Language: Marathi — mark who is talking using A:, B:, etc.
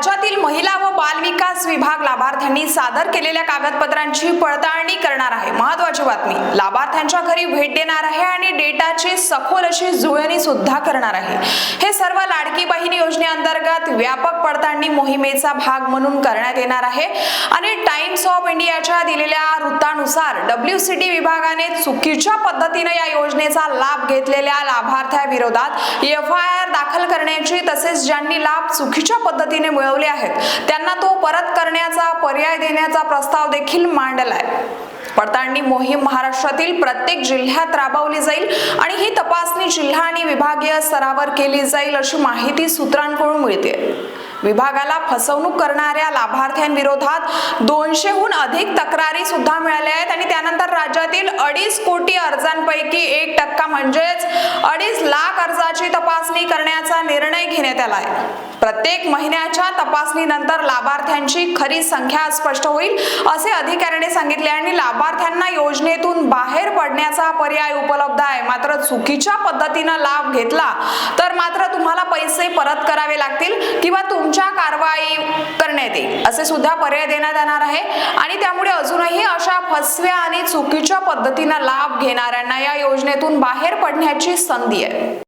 A: राज्यातील महिला व बालविकास विभाग लाभार्थ्यांनी सादर केलेल्या कागदपत्रांची पडताळणी करणार आहे. महत्वाची बातमी लाभार्थ्यांच्या घरी भेट देणार आहे आणि डेटाची सखोल अशी जुळणी सुद्धा करणार आहे. हे सर्व लाडकी बहीण योजनेअंतर्गत व्यापक पडताळणी मोहिमेचा भाग म्हणून करण्यात येणार आहे. आणि टाइम्स ऑफ इंडियाच्या दिलेल्या नुसार डब्ल्यू सी डी विभागाने चुकीच्या पद्धतीने या योजनेचा लाभ घेतलेल्या लाभार्थ्याविरोधात एफ आय आर दाखल करण्याची तसेच ज्यांनी लाभ चुकीच्या पद्धतीने मिळवले आहेत त्यांना तो परत करण्याचा पर्याय देण्याचा प्रस्ताव देखील मांडलाय. पडताळणी मोहीम महाराष्ट्रातील प्रत्येक जिल्ह्यात राबवली जाईल आणि ही तपासणी जिल्हा आणि विभागीय स्तरावर केली जाईल अशी माहिती सूत्रांकडून मिळते. विभागाला फसवणूक करणाऱ्या लाभार्थ्यांविरोधात दोनशेहून अधिक तक्रारी सुद्धा मिळाल्या आहेत आणि त्यानंतर राज्यातील अडीच कोटी अर्जांपैकी एक टक्का म्हणजेच अडीच लाख अर्जाची तपासणी करण्याचा निर्णय घेण्यात आला आहे. प्रत्येक महिन्याच्या तपासणीनंतर लाभार्थ्यांची खरी संख्या स्पष्ट होईल असे अधिकाऱ्याने सांगितले आणि लाभार्थ्यांना योजनेतून बाहेर पडण्याचा पर्याय उपलब्ध आहे. मात्र चुकीच्या पद्धतीनं लाभ घेतला तर मात्र तुम्हाला पैसे परत करावे लागतील किंवा तुमच्या कारवाई करण्यात येईल. असे सुद्धा पर्याय देण्यात येणार आहे. आणि त्यामुळे अजूनही अशा फसव्या आणि चुकीच्या पद्धतीनं लाभ घेणाऱ्यांना या योजनेतून बाहेर पडण्याची संधी आहे.